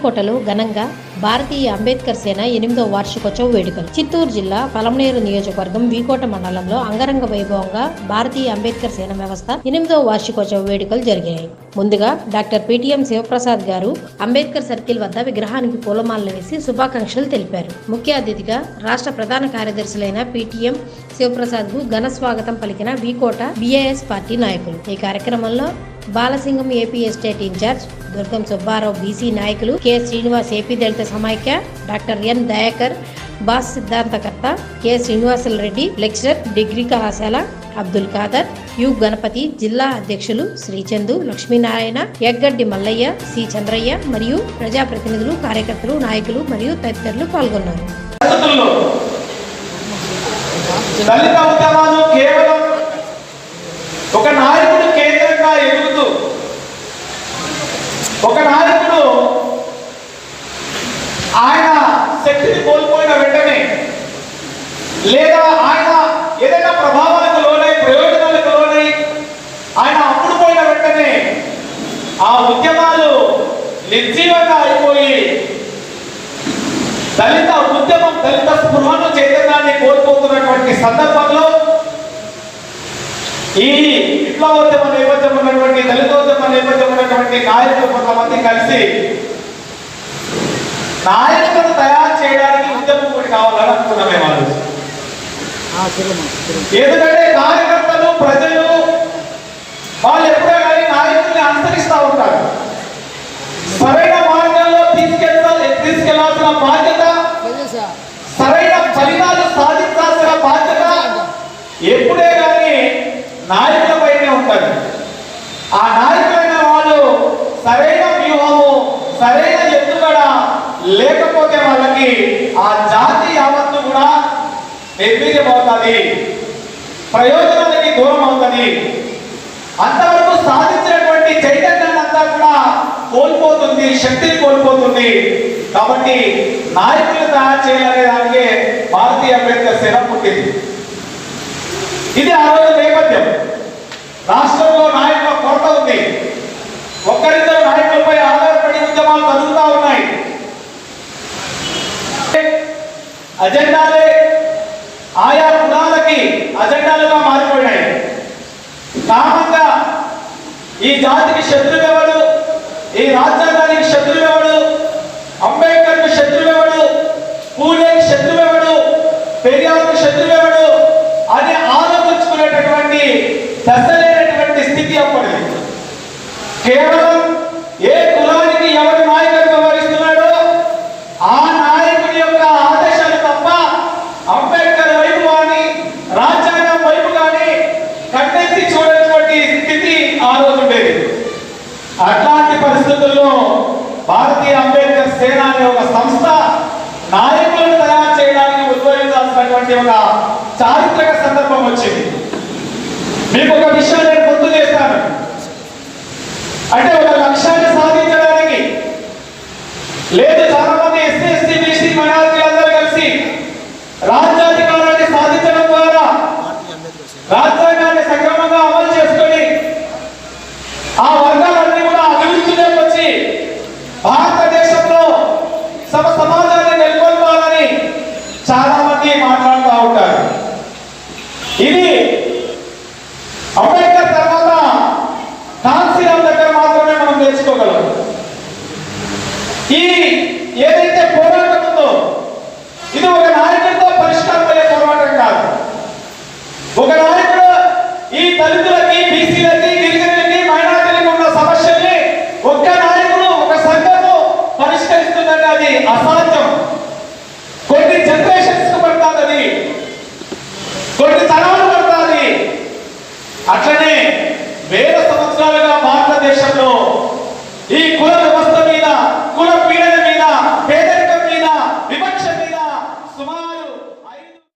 వీకోటలో ఘనంగా భారతీయ అంబేద్కర్ సేన ఎనిమిదవ వార్షికోత్సవ వేడుకలు. చిత్తూరు జిల్లా పలమనేరు నియోజకవర్గం వీకోట మండలంలో అంగరంగ వైభవంగా భారతీయ అంబేద్కర్ సేన వ్యవస్థ ఎనిమిదవ వార్షికోత్సవ వేడుకలు జరిగాయి. ముందుగా డాక్టర్ పిటిఎం శివప్రసాద్ గారు అంబేద్కర్ సర్కిల్ వద్ద విగ్రహానికి పూలమాలలు వేసి శుభాకాంక్షలు తెలిపారు. ముఖ్య అతిథిగా రాష్ట్ర ప్రధాన కార్యదర్శులైన పిటిఎం శివప్రసాద్కు ఘన స్వాగతం పలికిన వీకోట బిఏఎస్ పార్టీ నాయకులు. ఈ కార్యక్రమంలో Balasingam AP estate incharge Durgam Subbarao BC నాయకులు కె శ్రీనివాస్ ఏపీ దళిత సమాఖ్య డాక్టర్ ఎన్ దయాకర్ బాస్ సిద్ధాంతకర్త K Srinivasula Reddy lecturer degree కళాశాల అబ్దుల్ ఖాదర్ యు గణపతి జిల్లా అధ్యక్షులు శ్రీచందు లక్ష్మీనారాయణ ఎగ్గడ్డి మల్లయ్య సి చంద్రయ్య మరియు ప్రజాప్రతినిధులు కార్యకర్తలు నాయకులు మరియు తదితరులు పాల్గొన్నారు. దళిత ఉద్యమాలు కేవలం ఒక నాయ ఒక నాయకుడు ఆయన శక్తిని కోల్పోయిన వెంటనే లేదా ఆయన ఏదైనా ప్రభావాలకు లోనై ప్రయోజనాలకు లోనై ఆయన అప్పుడు పోయిన వెంటనే ఆ ఉద్యమాలు నిర్జీవంగా అయిపోయి దళిత ఉద్యమం దళిత స్పృహను చైతన్యాన్ని కోల్పోతున్నటువంటి సందర్భంలో ఈ విప్లవోద్యమ నేపథ్యం ఉన్నటువంటి దళితోద్యమ నేపథ్యం ఉన్నటువంటి నాయకులు కొంతమంది కలిసి నాయకులను తయారు చేయడానికి ఉద్యమం కూడా కావాలని అనుకున్నాం మేము ఆ రోజు. ఎందుకంటే కార్యకర్తలు ప్రజలు వాళ్ళు ఎప్పుడో కానీ నాయకుల్ని అనుసరిస్తూ ఉంటారు. సరైన మార్గంలో తీసుకెళ్ళాలి తీసుకెళ్ళాల్సిన బాధ్యత సరైన ఫలితాలు సాధించాల్సిన బాధ్యత ఎప్పుడే కానీ నాయకులపైనే ఉంటుంది ఆ నాయకులైన వాళ్ళు సరైన వ్యూహము సరైన ఎత్తుగడ లేకపోతే వాళ్ళకి ఆ జాతి యావత్తు కూడా నిర్వీర్యమవుతుంది ప్రయోజనాలకి దూరం అవుతుంది. అంతవరకు సాధించినటువంటి చైతన్యాన్ని అంతా కూడా కోల్పోతుంది శక్తిని కోల్పోతుంది. కాబట్టి నాయకులు తయారు చేయాలనే దానికే భారతీయ అంబేద్కర్ సేన పుట్టింది. ఇది ఆ రోజు నేపథ్యం. రాష్ట్రంలో నాయకుల కొరత ఉంది. ఒక్కరిద్దరు నాయకులపై ఆధారపడి ఉద్యమాలు కదులుతా ఉన్నాయి. అజెండాలే ఆయా కులాలకి అజెండాలుగా మారిపోయినాయి కామంగా ఈ జాతికి శత్రువెవడు ఈ రాజ్యాంగానికి శత్రువెవడు అంబేద్కర్కు శత్రువెవడు పూలేకి శత్రువెవడు పెరియార్కు శత్రువెవడు అని ఆలోచించుకునేటటువంటి దశలేనటువంటి స్థితి అప్పటిది. కేవలం ఏ కులం పరిస్థితుల్లో భారతీయ అంబేద్కర్ సేన అనే ఒక సంస్థ నాయకులను తయారు చేయడానికి ఉద్భవించాల్సినటువంటి ఒక చారిత్రక సందర్భం వచ్చింది. మీకు ఒక విషయం నేను గుర్తు చేస్తాను అంటే ఒక లక్ష్యాన్ని సాధించడానికి లేదు చాలా మంది ఎస్సీ ఎస్టీ బీసీ మైనారిటీలందరూ కలిసి రాజ్య మాత్రమే ఈ ఏదైతే పోరాటం ఉందో ఇది ఒక నాయకుడితో పరిష్కారం అయ్యే పోరాటం కాదు. ఒక నాయకుడు ఈ దళితులకి బీసీలకి గిరిజనులకి మైనార్టీలకి ఉన్న సమస్యల్ని ఒక్క నాయకుడు ఒక సంఘము పరిష్కరిస్తుందంటే అది అసాధ్యం. కొన్ని జనరేషన్స్ పడుతుంది కొన్ని తరాలు పడుతుంది. అట్లనే వేల సంవత్సరాలుగా